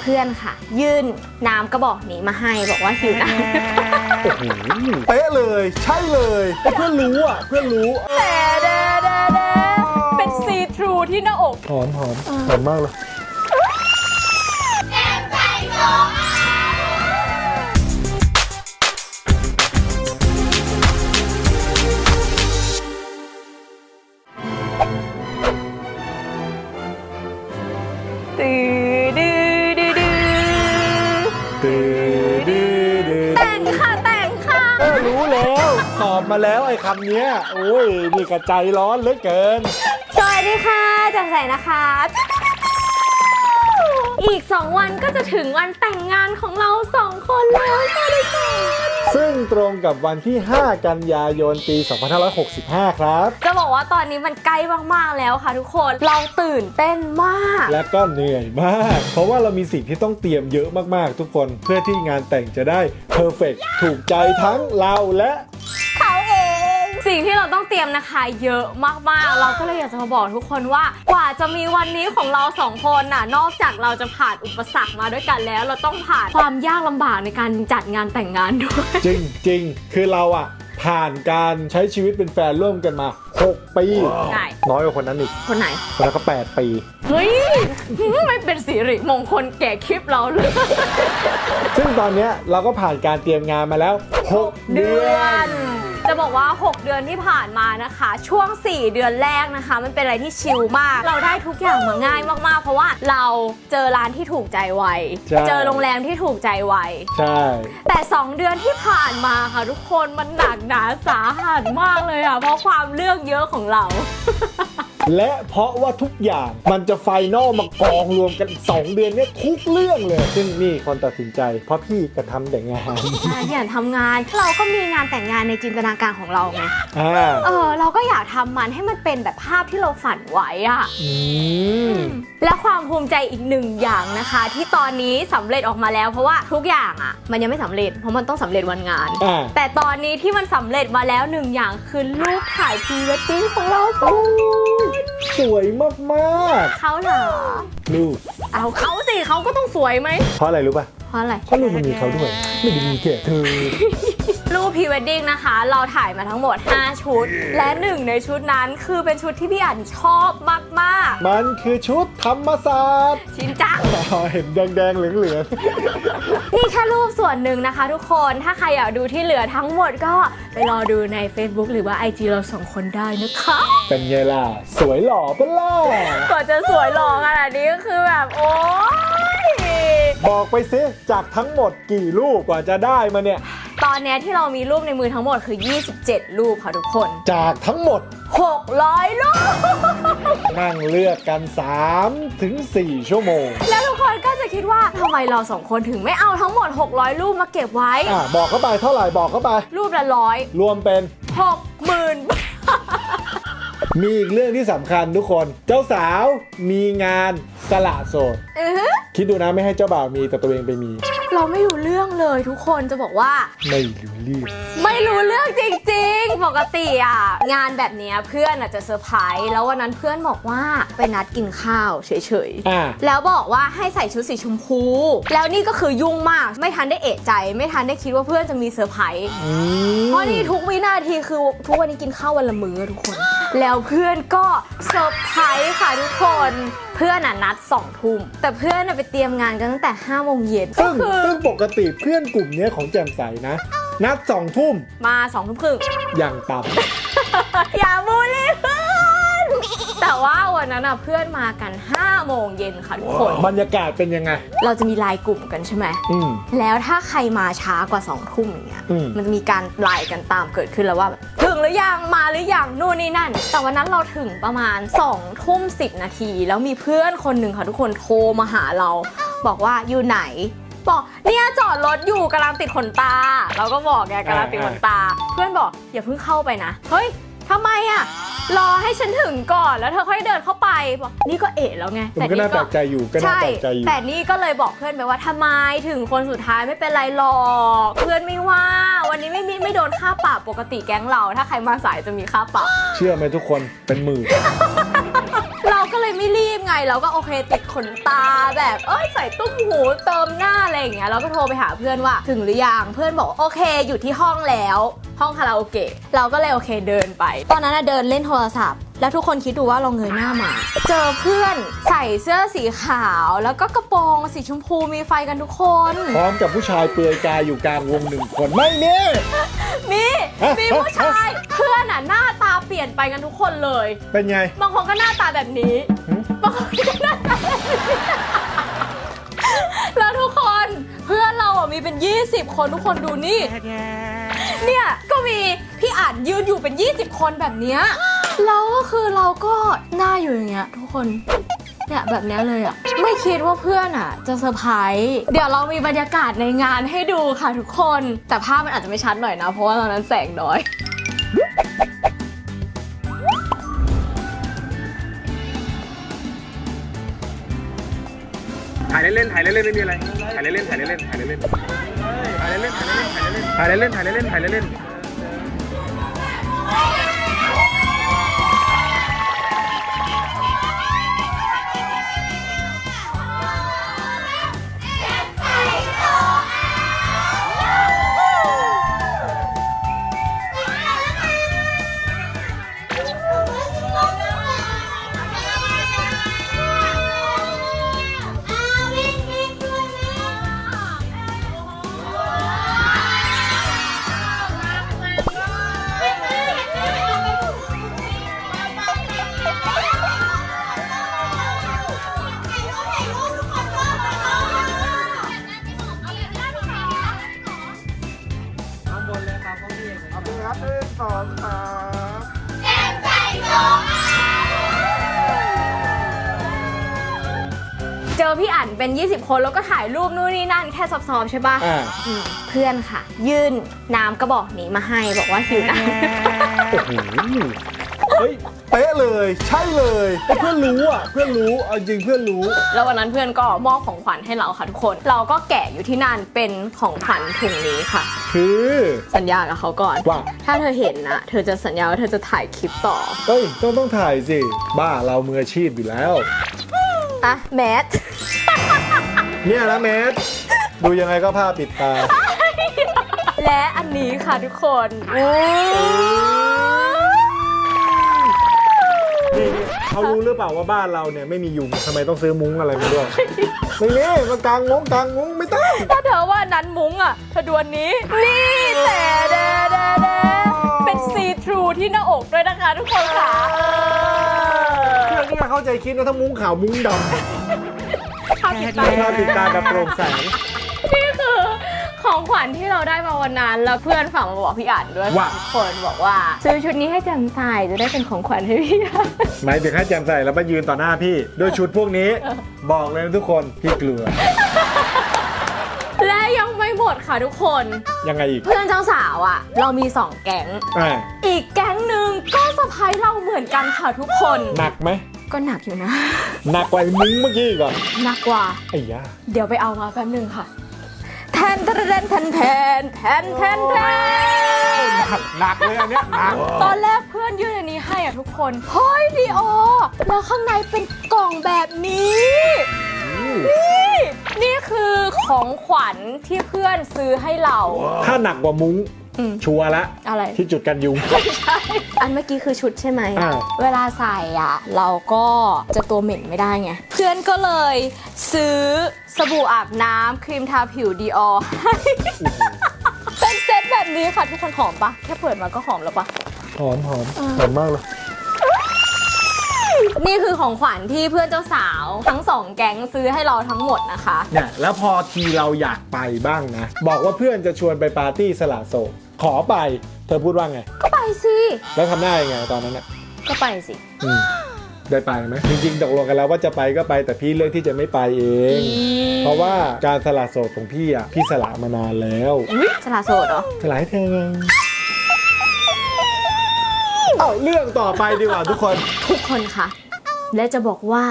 เพื่อนค่ะ ยื่นน้ำกระบอกนี้มาให้บอกว่าหิวน้ำโอ้โหเป๊ะเลย ใช่เลยไอ้เพื่อนรู้อะ เพื่อนรู้แต่เด้เด้เด้เป็นซีทรูที่หน้าอก หอมหอมหอมมากเลยตื้ แล้วตอบมาแล้วไอ้คำเนี้ยโอ้ยนี่กระใจร้อนเหลือเกิน สวัสดีค่ะจังใสนะคะ อีก 2 วันก็จะถึงวันแต่งงานของเราสองคนแล้วค่ะทุกคน ซึ่งตรงกับวันที่ 5 กันยายนปี 2565 ครับ จะบอกว่าตอนนี้มันใกล้มาก ๆ แล้วค่ะทุกคน เราตื่นเต้นมาก และก็เหนื่อยมาก เพราะว่าเรามีสิ่งที่ต้องเตรียมเยอะมากๆ ทุกคน เพื่อที่งานแต่งจะได้เพอร์เฟกถูกใจทั้งเราและเขาเอง สิ่งที่เราต้องเตรียมนะคะเยอะมากๆ เราก็เลยอยากจะมาบอกทุกคนว่ากว่าจะมีวันนี้ของเราสองคนน่ะนอกจากเราจะผ่านอุปสรรคมาด้วยกันแล้ว เราต้องผ่านความยากลำบากในการจัดงานแต่งงานด้วย จริงจริงๆคือเราอะผ่านการใช้ชีวิตเป็นแฟนร่วมกันมา 6 ปี ใช่ น้อยกว่าคนนั้นอีกคนไหน คนนั้นก็ 8 ปี เฮ้ย ไม่เป็นสิริมงคลแก่คลิปเราเลยซึ่งตอนเนี้ยเราก็ผ่านการเตรียมงานมาแล้ว 6 เดือน จะบอกว่า 6 เดือนที่ผ่านมานะคะ ช่วง 4 เดือนแรกนะคะ มันเป็นอะไรที่ชิลมาก เราได้ทุกอย่างมาง่ายมากๆ เพราะว่าเราเจอร้านที่ถูกใจไวใช่ เจอโรงแรมที่ถูกใจไว ใช่ แต่ 2 เดือนที่ผ่านมาค่ะทุกคนมันหนักหนาสาหัสมากเลยอะ เพราะความเรื่องเยอะของเรา และเพราะว่าทุกอย่างมันจะไฟนอลมากองรวมกัน2เดือนเนี้ยทุกเรื่องเลย ซึ่งนี่คนตัดสินใจ เพราะพี่กระทำแต่งานงานอย่างทำงาน เราก็มีงานแต่งงานในจินตนาการของเราไง อ่าเออ เราก็อยากทำมันให้มันเป็นแบบภาพที่เราฝันไว้อะ อืมและ ความภูมิใจอีกหนึ่งอย่างนะคะ ที่ตอนนี้สำเร็จออกมาแล้วเพราะว่าทุกอย่างอะมันยังไม่สำเร็จเพราะมันต้องสำเร็จวันงานอ่าแต่ตอนนี้ที่มันสำเร็จมาแล้วหนึ่งอย่างคือรูปถ่ายพรีเวดดิ้งของเราสองคนสวยมากเขาเหรอๆลูกเอาเขาสิเขาก็ต้องสวยไหมเพราะอะไรรู้ป่ะเพราะอะไรเพราะลูกมันมีเขาด้วย ไม่ได้มีแค่เธอ รูปพรีเวดดิ้งนะคะ เราถ่ายมาทั้งหมด 5 ชุด และหนึ่งในชุดนั้นคือเป็นชุดที่พี่อั๋นชอบมากมันคือชุดธรรมศาสตร์ๆ ชินจัง อ๋อเห็นแดงๆเหลืองนี่แค่รูปส่วนหนึ่งนะคะทุกคน ถ้าใครอยากดูที่เหลือทั้งหมดก็ไปรอดูใน Facebook หรือว่า IG เราสองคนได้นะคะ ๆเป็นไงล่ะ สวยหล่อปะล่ะกว่าจะสวยหล่อขนาดนี้ก็คือแบบ โอ๊ย บอกไปซิจากทั้งหมดกี่รูปกว่าจะได้มาเนี่ย ตอนเนี้ยที่เรามีรูปในมือทั้งหมดคือ 27 รูปค่ะทุกคน จากทั้งหมด 600 รูป นั่งเลือกกัน3ถึง4ชั่วโมง แล้วทุกคนก็จะคิดว่าทำไมเราสองคนถึงไม่เอาทั้งหมด 600 รูปมาเก็บไว้ อะบอกเข้าไปเท่าไหร่บอกเข้าไป รูปละร้อยรวมเป็นหกหมื่น มีอีกเรื่องที่สำคัญทุกคน เจ้าสาวมีงานสละโสดอื้อหือคิดดูนะไม่ให้เจ้าบ่าวมีแต่ตัวเองไปมี เราไม่รู้เรื่องเลยทุกคนจะบอกว่า ไม่รู้เรื่อง ไม่รู้เรื่องจริงๆ ปกติอะ งานแบบเนี้ยเพื่อนอาจจะเซอร์ไพรส์แล้ววันนั้นเพื่อนบอกว่าไปนัดกินข้าวเฉยอะๆแล้วบอกว่าให้ใส่ชุดสีชมพู แล้วนี่ก็คือยุ่งมากไม่ทันได้เอะใจ ไม่ทันได้คิดว่าเพื่อนจะมีเซอร์ไพรส์ อืมเพราะนี่ทุกวินาทีคือทุกวันนี้กินข้าววันละมื้อทุกคน แล้วเพื่อนก็เซอร์ไพรส์ค่ะทุกคนเพื่อนอะนัดสองทุ่มแต่เพื่อนอะไปเตรียมงานกันตั้งแต่5้าโมงเย็นก็ซึ่งคือซึ่งปกติเพื่อนกลุ่มเนี้ยของแจ่มใสนะ นัดสองทุ่มมาสองทุ่มครึ่งอย่างต่อย่าบูลลี่เพื่อน แต่ว่าวันนั้นอะเพื่อนมากัน5โมงเย็นค่ะทุกคนำบรรยากาศเป็นยังไง เราจะมีไลน์กลุ่มกันใช่ไหม อืม แล้วถ้าใครมาช้ากว่า2องทุ่มอย่างเงี้ย อืม มันจะมีการไลน์กันตามเกิดขึ้นแล้วว่าแบบถึงหรือยัง มาหรือยัง นู่นนี่นั่น แต่วันนั้นเราถึงประมาณ2องทุ่มสินาที แล้วมีเพื่อนคนหนึ่งค่ะทุกคนโทรมาหาเรา บอกว่าอยู่ไหน บอกเนี่ยจอดรถอยู่กำลังติดขนตา เราก็บอกไงกำลังติดขนตา เพื่อนบอกอย่าเพิ่งเข้าไปนะ เฮ้ยทำไมอะ รอให้ฉันถึงก่อนแล้วเธอค่อยเดินเข้าไปบอกนี่ก็เอะแล้วไงมันก็น่าแปลกใจอยู่ก็น่าใช่แปลกใจอยู่แต่นี่ก็เลยบอกเพื่อนไปว่าทำไมถึงคนสุดท้ายไม่เป็นไรหรอกเพื่อนไม่ว่า วันนี้ไม่มีไม่โดนค่าปรับปกติแก๊งเรา ถ้าใครมาสายจะมีค่าปรับเชื่อไหมทุกคนเป็นหมื่นเราก็เลยไม่รีบไงเราก็โอเคติดขนตาแบบเอ้ยใส่ตุ้มหูเติมหน้าอะไรอย่างเงี้ยเราก็โทรไปหาเพื่อนว่าถึงหรือยังเพื่อนบอกโอเคอยู่ที่ห้องแล้ว ห้องคาราโอเกะเราก็เลยโอเคเดินไป ตอนนั้นนะเดินเล่นโทรศัพท์ แล้วทุกคนคิดดูว่าเราเงยหน้ามา เจอเพื่อนใส่เสื้อสีขาว แล้วก็กระโปรงสีชมพูมีไฟกันทุกคน พร้อมกับผู้ชายเปลือยกายอยู่กลางวงหนึ่งคนไม่มีมีฮะมีผู้ชายเพื่อนอะหน้าตาเปลี่ยนไปกันทุกคนเลย เป็นไงบางคนก็หน้าตาแบบนี้หืมบางคนก็หน้าตาแบบนี้แล้วทุกคนเพื่อนเราอะมีเป็น 20 คนทุกคนดูนี่ เนี่ย ก็มีพี่อ่านยืนอยู่เป็น 20 คนแบบเนี้ยแล้วก็คือเราก็หน้าอยู่อย่างเงี้ยทุกคน เนี่ยแบบเนี้ยเลยอะ ไม่คิดว่าเพื่อนอะ จะเซอร์ไพรส์เดี๋ยวเรามีบรรยากาศในงานให้ดูค่ะทุกคน แต่ภาพมันอาจจะไม่ชัดหน่อยนะ เพราะว่าตอนนั้นแสงน้อยายเล่นๆถ่ายเล่นๆไม่มีอะไรถ่ายเล่นๆถ่ายเล่นๆถ่ายเล่นๆถ่ายเล่นๆถ่ายเล่นๆถ่ายเล่นๆถ่ายเล่นๆถ่ายเล่นๆถ่ายเล่นๆ เป็น 20 คนแล้วก็ถ่ายรูปนู่นนี่นั่นแค่ซอฟๆใช่ปะอ่า อืมเพื่อนค่ะ ยื่นน้ำกระบอกนี้มาให้บอกว่าหิวน้ำโอ้โหเฮ้ย เป๊ะเลย ใช่เลยเฮ้ยเพื่อนรู้อะ เพื่อนรู้เอาจริงเพื่อนรู้แล้ววันนั้นเพื่อนก็มอบของขวัญให้เราค่ะทุกคน เราก็แกะอยู่ที่นั่นเป็นของขวัญถุงนี้ค่ะ คือ สัญญากับเขาก่อน ว่า ถ้าเธอเห็นนะ เธอจะสัญญาว่าเธอจะถ่ายคลิปต่อ เฮ้ยต้องต้องถ่ายสิ บ้าเรามืออาชีพอยู่แล้ว อะแมทเนี่ยนะเมสดูยังไงก็ผ้าปิดตา และอันนี้ค่ะทุกคนโอ้นี่นี่เขารู้หรือเปล่าว่าบ้านเราเนี่ยไม่มียุงทำไมต้องซื้อมุ้งอะไรมาด้วยไม่นี่มากางงงกางงงไม่ต้องถ้าเธอว่านั้นมุ้งอะเธอดูอันนี้ นี่แต่เดเดเดเป็นซี ทรูที่หน้าอกด้วยนะคะทุกคนค่ะเพื่อนเนี่เข้าใจคิดนะถ้ามุ้งขาวมุ้งดภาพติดตาำผ้าปิดตาแบบโปร่งแสนี่คือของขวัญที่เราได้มาวันนั้น แล้วเพื่อนฝากมาบอกพี่อ่านด้วยว่า ทุกคนบอกว่า ซื้อชุดนี้ให้แจำใส่จะได้เป็นของขวัญให้พี่อ่านหมายถึงให้แจมใส่แล้วมายืนต่อหน้าพี่ ด้วยชุดพวกนี้ บอกเลยนะทุกคนพี่กลัว หมดค่ะทุกคน ยังไงอีกเพื่อนเจ้าสาวอะเรามีสองแก๊ง อ่าอีกแก๊งหนึ่งก็สะพายเราเหมือนกันค่ะทุกคน หนักไหมก็หนักอยู่นะ หนักกว่าไอ้มุ้งเมื่อกี้อีก่อนหนักกว่า ไอ้ยาเดี๋ยวไปเอามาแป๊บหนึงค่ะ แทนแทนแทนแทนแทนแทนแทนหนักหนักเลยอันเนี้ยหนักตอนแรกเพื่อนยื่นอันนี้ให้อะทุกคน เฮ้ยดีโอแล้วข้างในเป็นกล่องแบบนี้ นี่นี่คือของขวัญที่เพื่อนซื้อให้เรา ถ้าหนักกว่ามุ้งอืมชัวร์ละอะไร ที่จุดกันยุงใช่อันเมื่อกี้คือชุดใช่ไหม อ่า เวลาใส่อะ เราก็จะตัวเหม็นไม่ได้ไง เพื่อนก็เลยซื้อสบู่อาบน้ำครีมทาผิวดีออให้เป็นเซตแบบนี้ค่ะทุกคนหอมปะแค่เปิดมาก็หอมแล้วปะหอมหอมหอมมากเลย นี่คือของขวัญที่เพื่อนเจ้าสาว ทั้งสองแก๊งซื้อให้เราทั้งหมดนะคะ เนี่ยแล้วพอทีเราอยากไปบ้างนะ บอกว่าเพื่อนจะชวนไปปาร์ตี้สละโสดขอไป เธอพูดว่าไง ก็ไปสิแล้วทำหน้ายังไงตอนนั้นอะก็ไปสิอืมได้ไปไหมจริงๆตกลงกันแล้วว่าจะไปก็ไปแต่พี่เลือกที่จะไม่ไปเอง เพราะว่าการสละโสดของพี่อะพี่สละมานานแล้วอุ๊ยสละโสดเหรอ สลายเธอไง เอาเรื่องต่อไปดีกว่าทุกคน ทุกคนคะและจะบอกว่า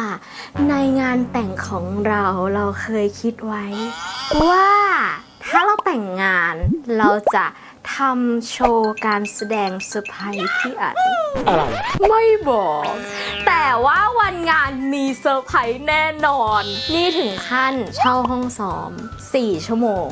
ในงานแต่งของเราเราเคยคิดไว้ ว่าถ้าเราแต่งงานเราจะ ททำโชว์การแสดงเซอร์ไพรส์พี่อันอะไร ไม่บอก แต่ว่าวันงานมีเซอร์ไพรส์แน่นอน นี่ถึงขั้นเช่าห้องซ้อม 4 ชั่วโมง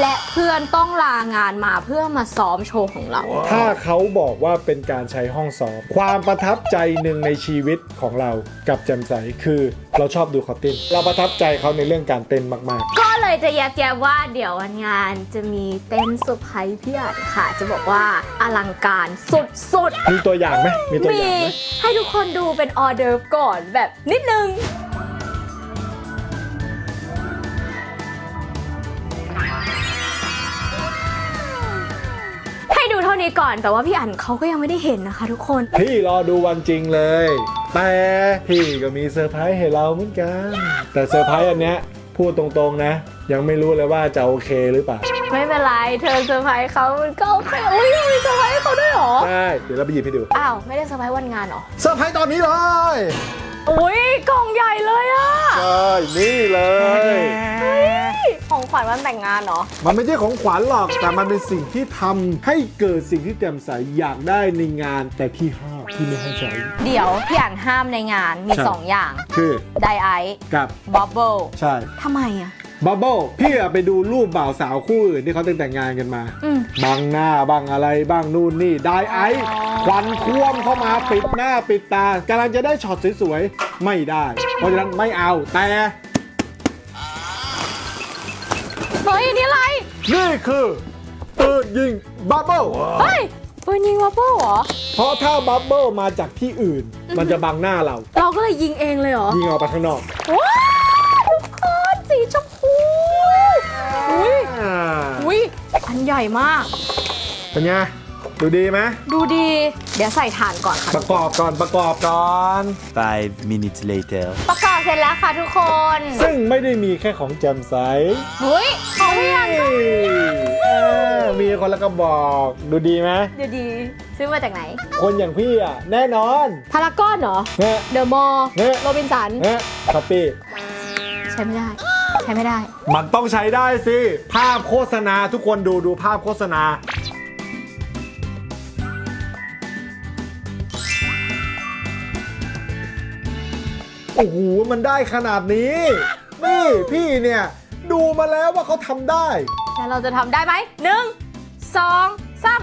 และเพื่อนต้องลางานมาเพื่อมาซ้อมโชว์ของเรา ถ้าเขาบอกว่าเป็นการใช้ห้องซ้อม ความประทับใจหนึ่งในชีวิตของเรากับแจมใสคือเราชอบดูเขาเต้นเราประทับใจเขาในเรื่องการเต้นมากก็เล ยจะแยบแยบว่าเดี๋ยววันงานจะมีเต้นเซอร์ไพรส์พี่อันค่ะ จะบอกว่าอลังการสุดๆๆมีตัวอย่างไหมมีตัวอมีย่างไหมให้ทุกคนดูเป็นออเดิร์ฟก่อนแบบนิดนึง ให้ดูเท่านี้ก่อนแต่ว่าพี่อั๋นเขาก็ยังไม่ได้เห็นนะคะทุกคน พี่รอดูวันจริงเลย แต่พี่ก็มีเซอร์ไพรส์ให้เราเหมือนกัน แต่เซอร์ไพรส์อันเนี้ย พูดตรงๆนะ ยังไม่รู้เลยว่าจะโอเคหรือเปล่าไม่เป็นไรเธอเซอร์ไพรส์เขามันก็โอเคอุ้ยมีเซอร์ไพรส์ให้เขาด้วยเหรอ ใช่เดี๋ยวเราไปหยิบให้ดูอ้าว ไม่ได้เซอร์ไพรส์วันงานเหรอ เซอร์ไพรส์ตอนนี้เลยอุ้ยกล่องใหญ่เลยอะใช่นี่เลยของขวัญวันแต่งงานเหรอ มันไม่ใช่ของขวัญหรอกแต่มันเป็นสิ่งที่ทำให้เกิดสิ่งที่แจ่มใสอยากได้ในงานแต่พี่ห้าม พี่ไม่ให้ใช้ เดี๋ยวพี่อั๋นห้ามในงานมี ใช่สองอย่างคือไดไอซ์กับบับเบิลใช่ทำไมอะบับเบิ้ลพี่อะไปดูรูปบ่าวสาวคู่อื่นที่เขาแต่งงานกันมาอืม บังหน้าบังอะไรบ้างนู่นนี่ได้ไอซ์อ๋อควันท่วมเข้ามาปิดหน้าปิดตากำลังจะได้ช็อตสวยๆไม่ได้ เพราะฉะนั้นไม่เอาแต่เฮ้ยอันนี่อะไร นี่คือปืนยิงบับเบิ้ลเฮ้ยปืนยิงวับเบิลเหรอ เพราะถ้าบับเบิ้ลมาจากที่อื่น มันจะบังหน้าเรา เราก็เลยยิงเองเลยเหรอยิงออกไปข้างนอกว้าวทุกคนสีชมพูอุ้ยอ่าอุ้ยอันใหญ่มาก เป็นไงดูดีไหมดูดี เดี๋ยวใส่ถ่านก่อนค่ะ ประกอบก่อนประกอบก่อน Five minutes later. ประกอบเสร็จแล้วค่ะทุกคนซึ่งไม่ได้มีแค่ของแจมใสอุ้ยของพี่อันก็เออมีคนละกระบอกดูดีไหมดูดี ซื้อมาจากไหน คนอย่างพี่อะ แน่นอนพารากอนเหรอเฮ้ยเดอะมอลล์เฮ้ยโรบินสันเฮ้ยคัปปี้ใช้ไม่ได้ ใช้ไม่ได้ มันต้องใช้ได้สิ ภาพโฆษณาทุกคนดูดูภาพโฆษณา โอ้โห มันได้ขนาดนี้ นี่พี่เนี่ย ดูมาแล้วว่าเขาทำได้ แล้วเราจะทำได้ไหมหนึ่งสองสาม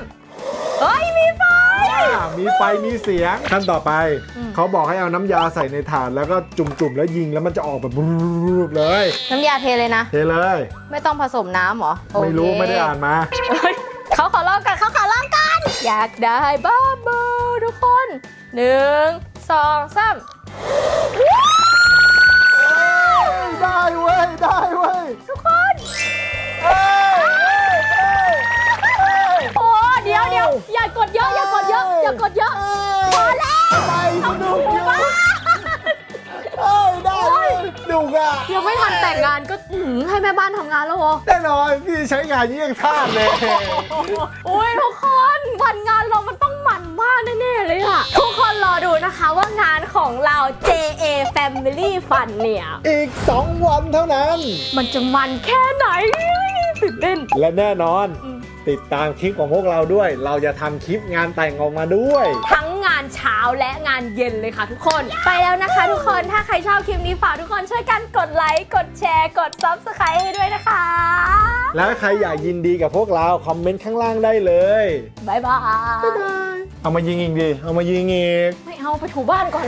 เฮ้ยมีไฟ อ่ามีไฟมีเสียงขั้นต่อไปอืมเขาบอกให้เอาน้ำยาใส่ในถาดแล้วก็จุ่มๆ แล้วยิงแล้วมันจะออกแบบบรูปเลยน้ำยาเทเลยนะ เทเลย ไม่ต้องผสมน้ำเหรอไม่รู้โอเคไม่ได้อ่านมา เฮ้ยเขาขอลองกันเขาขอลองกัน อยากได้บับเบิ้ลทุกคนหนึ่งสองสามได้เว้ย ได้เว้ย ทุก วเดี๋ยวอย่ากดเยอะอย่ากดเยอะอย่ากดเยอะพอแล้วไปสนุกอยู่เอ้ยได้เลยดุกอะยังไม่ทันแต่งงานก็อื้อหือให้แม่บ้านทำงานแล้วเหรอแน่นอนพี่ใช้งานเยี่ยงท่าสเลยโอ้ยทุกคนวันงานเรามันต้องมันมากแน่ๆเลยอะทุกคนรอดูนะคะว่างานของเรา JA Family Fun เนี่ย อีก 2 วันเท่านั้น มันจะมันแค่ไหนตื่นเต้นและแน่นอนอืม ติดตามคลิปของพวกเราด้วย เราจะทำคลิปงานแต่งออกมาด้วย ทั้งงานเช้าและงานเย็นเลยค่ะทุกคน ไปแล้วนะคะทุกคนถ้าใครชอบคลิปนี้ฝากทุกคนช่วยกันกดไลค์กดแชร์กด Subscribe ให้ด้วยนะคะแล้วใครอยากยินดีกับพวกเราคอมเมนต์ข้างล่างได้เลยบ๊ายบายเอามายิงอีกดิเอามายิงอีก ไม่เอาไปถูบ้านก่อน